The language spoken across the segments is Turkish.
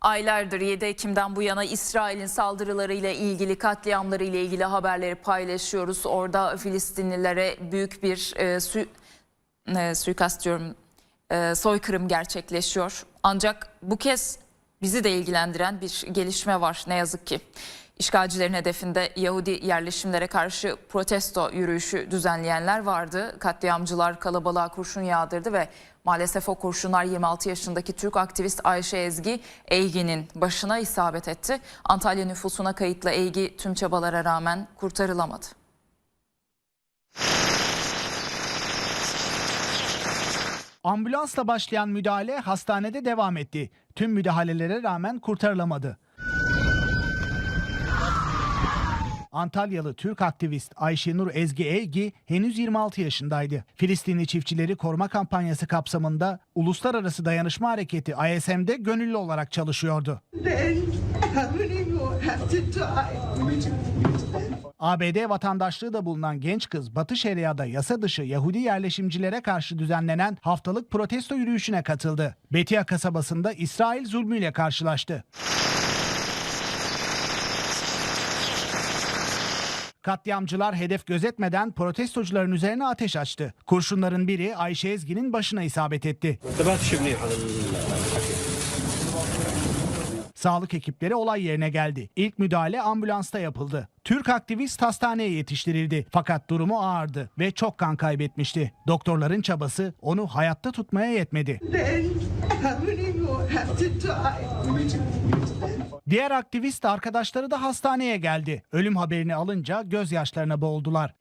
Aylardır 7 Ekim'den bu yana İsrail'in saldırılarıyla ilgili katliamlarıyla ilgili haberleri paylaşıyoruz. Orada Filistinlilere büyük bir e, su, e, suikast diyorum e, soykırım gerçekleşiyor. Ancak bu kez bizi de ilgilendiren bir gelişme var ne yazık ki. İşgalcilerin hedefinde Yahudi yerleşimlere karşı protesto yürüyüşü düzenleyenler vardı. Katliamcılar kalabalığa kurşun yağdırdı ve maalesef o kurşunlar 26 yaşındaki Türk aktivist Ayşe Ezgi Eygi'nin başına isabet etti. Antalya nüfusuna kayıtlı Eygi tüm çabalara rağmen kurtarılamadı. Ambulansla başlayan müdahale hastanede devam etti. Tüm müdahalelere rağmen kurtarılamadı. Antalyalı Türk aktivist Ayşenur Ezgi Eygi henüz 26 yaşındaydı. Filistinli çiftçileri koruma kampanyası kapsamında Uluslararası Dayanışma Hareketi ISM'de gönüllü olarak çalışıyordu. ABD vatandaşlığı da bulunan genç kız Batı Şeria'da yasa dışı Yahudi yerleşimcilere karşı düzenlenen haftalık protesto yürüyüşüne katıldı. Betia kasabasında İsrail zulmüyle karşılaştı. Katliamcılar hedef gözetmeden protestocuların üzerine ateş açtı. Kurşunların biri Ayşe Ezgi'nin başına isabet etti. Sağlık ekipleri olay yerine geldi. İlk müdahale ambulansta yapıldı. Türk aktivist hastaneye yetiştirildi. Fakat durumu ağırdı ve çok kan kaybetmişti. Doktorların çabası onu hayatta tutmaya yetmedi. Diğer aktivist arkadaşları da hastaneye geldi. Ölüm haberini alınca gözyaşlarına boğuldular.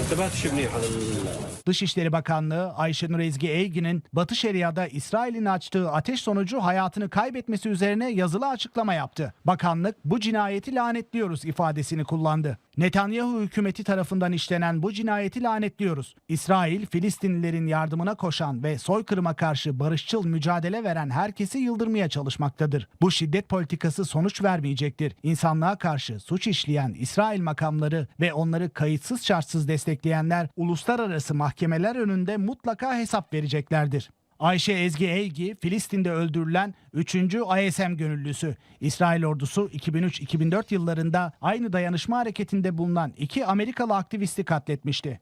انتبهتش منيح على ال- Dışişleri Bakanlığı Ayşenur Ezgi Eygi'nin Batı Şeria'da İsrail'in açtığı ateş sonucu hayatını kaybetmesi üzerine yazılı açıklama yaptı. Bakanlık bu cinayeti lanetliyoruz ifadesini kullandı. Netanyahu hükümeti tarafından işlenen bu cinayeti lanetliyoruz. İsrail, Filistinlilerin yardımına koşan ve soykırıma karşı barışçıl mücadele veren herkesi yıldırmaya çalışmaktadır. Bu şiddet politikası sonuç vermeyecektir. İnsanlığa karşı suç işleyen İsrail makamları ve onları kayıtsız şartsız destekleyenler uluslararası mahkemeler önünde mutlaka hesap vereceklerdir. Ayşe Ezgi Eygi, Filistin'de öldürülen 3. ISM gönüllüsü. İsrail ordusu 2003-2004 yıllarında aynı dayanışma hareketinde bulunan iki Amerikalı aktivisti katletmişti.